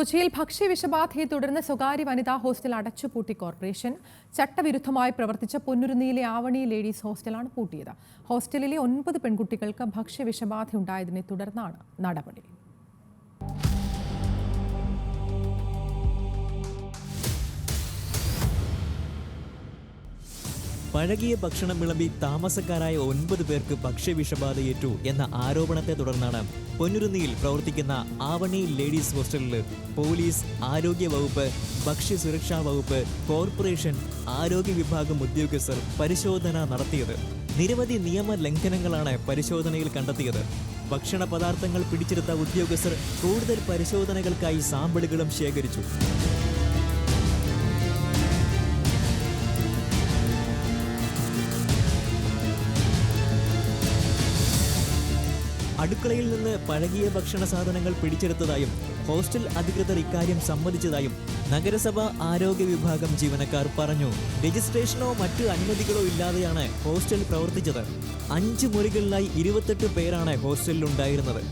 കൊച്ചിയിൽ ഭക്ഷ്യവിഷബാധയെ തുടർന്ന് സ്വകാര്യ വനിതാ ഹോസ്റ്റൽ അടച്ചുപൂട്ടി കോർപ്പറേഷൻ. ചട്ടവിരുദ്ധമായി പ്രവർത്തിച്ച പൊന്നുരുന്നിയിലെ ആവണി ലേഡീസ് ഹോസ്റ്റലാണ് പൂട്ടിയത്. ഹോസ്റ്റലിലെ ഒൻപത് പെൺകുട്ടികൾക്ക് ഭക്ഷ്യവിഷബാധയുണ്ടായതിനെ തുടർന്നാണ് നടപടി. പഴകിയ ഭക്ഷണം വിളമ്പി താമസക്കാരായ ഒൻപത് പേർക്ക് ഭക്ഷ്യവിഷബാധയേറ്റു എന്ന ആരോപണത്തെ തുടർന്നാണ് പൊന്നുരുന്നിയിൽ പ്രവർത്തിക്കുന്ന ആവണി ലേഡീസ് ഹോസ്റ്റലിൽ പോലീസ് ആരോഗ്യ വകുപ്പ് ഭക്ഷ്യസുരക്ഷാ വകുപ്പ് കോർപ്പറേഷൻ ആരോഗ്യ വിഭാഗം ഉദ്യോഗസ്ഥർ പരിശോധന നടത്തിയത്. നിരവധി നിയമ ലംഘനങ്ങളാണ് പരിശോധനയിൽ കണ്ടെത്തിയത്. ഭക്ഷണ പദാർത്ഥങ്ങൾ പിടിച്ചെടുത്ത ഉദ്യോഗസ്ഥർ കൂടുതൽ പരിശോധനകൾക്കായി സാമ്പിളുകളും ശേഖരിച്ചു. അടുക്കളയിൽ നിന്ന് പഴകിയ ഭക്ഷണ സാധനങ്ങൾ പിടിച്ചെടുത്തതായും ഹോസ്റ്റൽ അധികൃതർ ഇക്കാര്യം സമ്മതിച്ചതായും നഗരസഭ ആരോഗ്യ വിഭാഗം ജീവനക്കാർ പറഞ്ഞു. രജിസ്ട്രേഷനോ മറ്റ് അനുമതികളോ ഇല്ലാതെയാണ് ഹോസ്റ്റൽ പ്രവർത്തിച്ചത്. അഞ്ച് മുറികളിലായി ഇരുപത്തെട്ട് പേരാണ് ഹോസ്റ്റലിൽ ഉണ്ടായിരുന്നത്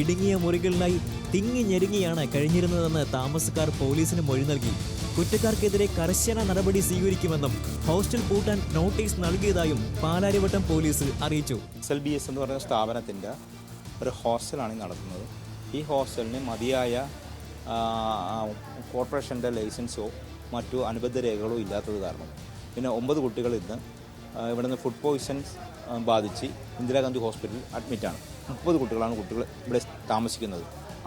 ഇടുങ്ങിയ മുറികളിലായി തിങ്ങി ഞെരുങ്ങിയാണ് കഴിഞ്ഞിരുന്നതെന്ന് താമസക്കാർ പോലീസിന് മൊഴി നൽകി. കുറ്റക്കാർക്കെതിരെ കർശന നടപടി സ്വീകരിക്കുമെന്നും ഹോസ്റ്റൽ പൂട്ടാൻ നോട്ടീസ് നൽകിയതായും പാലാരിവട്ടം പോലീസ് അറിയിച്ചു. എസ് എൽ ബി എസ് എന്ന് പറഞ്ഞ സ്ഥാപനത്തിന്റെ ഒരു ഹോസ്റ്റലാണ് നടത്തുന്നത്. ഈ ഹോസ്റ്റലിന് മതിയായ കോർപ്പറേഷന്റെ ലൈസൻസോ മറ്റു അനുബന്ധ രേഖകളോ ഇല്ലാത്തത് കാരണം. പിന്നെ ഒമ്പത് കുട്ടികൾ ഇന്ന് ഇവിടുന്ന് ഫുഡ് പോയിസൺ ബാധിച്ച് ഇന്ദിരാഗാന്ധി ഹോസ്പിറ്റലിൽ അഡ്മിറ്റാണ്. മുപ്പത് കുട്ടികളാണ് കുട്ടികൾ ഇവിടെ താമസിക്കുന്നത്.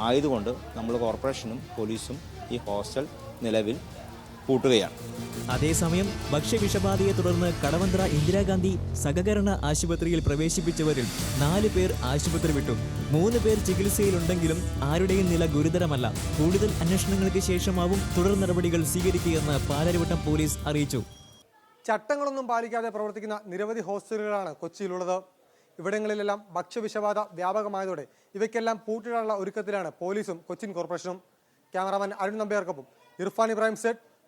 ആയതുകൊണ്ട് നമ്മൾ കോർപ്പറേഷനും പോലീസും ഈ ഹോസ്റ്റൽ നിലവിൽ പൂട്ടുകയാണ് അതേസമയം ഭക്ഷ്യവിഷബാധയെ തുടർന്ന് കടവന്ത്ര ഇന്ദിരാഗാന്ധി സഹകരണ ആശുപത്രിയിൽ പ്രവേശിപ്പിച്ചവരിൽ നാല് പേർ ആശുപത്രി വിട്ടു. മൂന്ന് പേർ ചികിത്സയിലുണ്ടെങ്കിലും ആരുടെയും നില ഗുരുതരമല്ല. കൂടുതൽ അന്വേഷണങ്ങൾക്ക് ശേഷമാവും തുടർ നടപടികൾ സ്വീകരിക്കുകയെന്ന് പാലരുവട്ടം പോലീസ് അറിയിച്ചു. ചട്ടങ്ങളൊന്നും പാലിക്കാതെ പ്രവർത്തിക്കുന്ന നിരവധി ഹോസ്റ്റലുകളാണ് കൊച്ചിയിലുള്ളത്. ഇവിടങ്ങളിലെല്ലാം ഭക്ഷ്യവിഷബാധ വ്യാപകമായതോടെ ഇവയ്ക്കെല്ലാം പൂട്ടിടാനുള്ള ഒരുക്കത്തിലാണ് പോലീസും കൊച്ചിൻ കോർപ്പറേഷനും. ക്യാമറാമാൻ അരുൺ നമ്പ്യാർക്കൊപ്പം ഇർഫാൻ ഇബ്രാഹിം സെറ്റ്